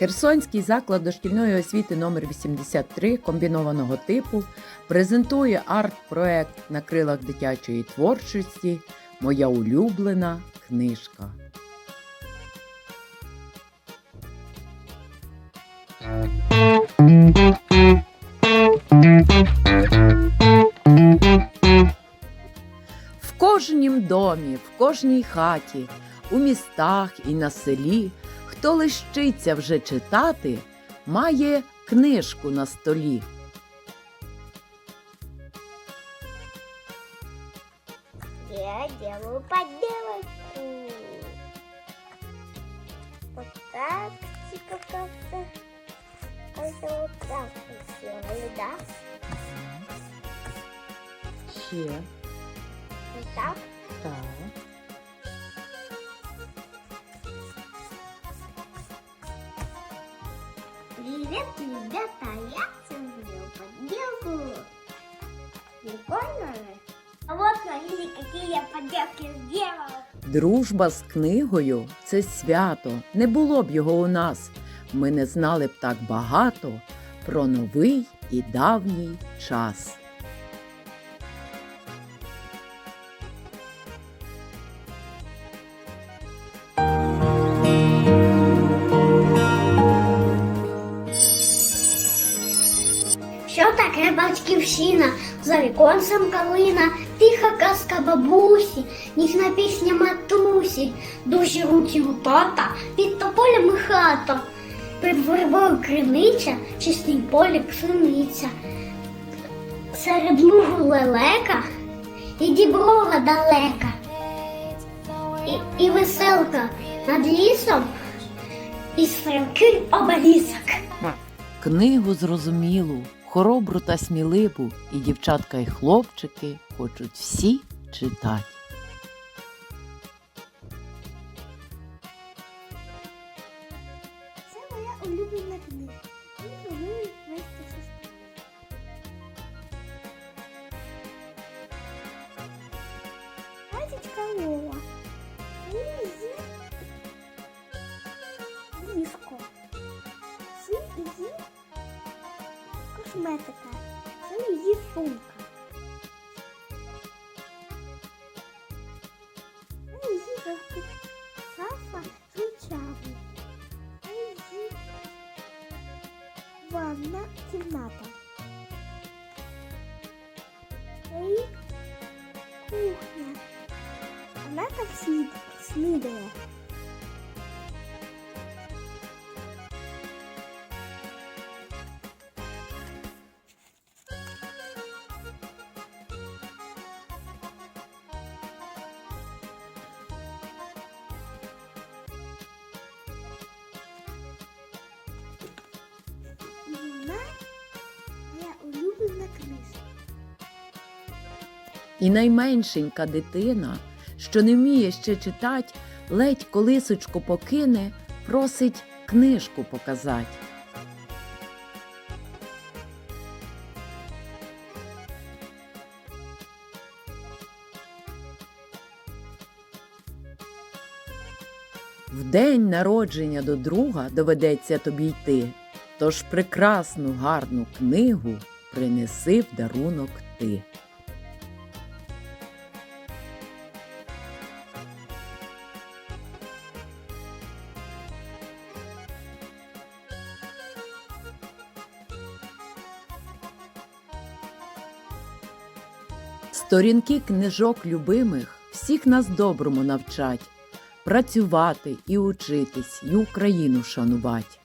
Херсонський заклад дошкільної освіти номер 83 комбінованого типу презентує арт-проект на крилах дитячої творчості Моя улюблена книжка. В кожнім домі, в кожній хаті, у містах і на селі, хто лищиться вже читати, має книжку на столі. Я делаю подделку. Вот так, типа как-то. Это вот так сделаю, да? Ще Вот так. так. Привет, ребята, я сделал подделку. Прикольно же? А вот смотрите, какие я подделки сделала. Дружба з книгою це свято. Не було б його у нас. Ми не знали б так багато про новий і давній час. Що батьківщина? За віконцем калина, тиха казка бабусі, ніжна пісня матусі, душі руки у тата, під тополями хата, під вербою криниця, чистій полі пшениця. Серед лугу лелека і діброва далека, і, і веселка над лісом, і стрімкий обелісок. Книгу зрозумілу, хоробру та сміливу, і дівчатка і хлопчики хочуть всі читати. Це моя улюблена книга. Книгу вмію вести сестру. Катечка Лола. Лізі. Ліжко. Це її косметика. Це її сумка. Це її шафа звичайний. Ezi. Ванна кімната. І кухня. Вона так снід, снідає. І найменшенька дитина, що не вміє ще читать, ледь колисочку покине, просить книжку показать. В день народження до друга доведеться тобі йти, тож прекрасну гарну книгу принеси в дарунок ти. Сторінки книжок любимих всіх нас доброму навчать, працювати і учитись, і Україну шанувати.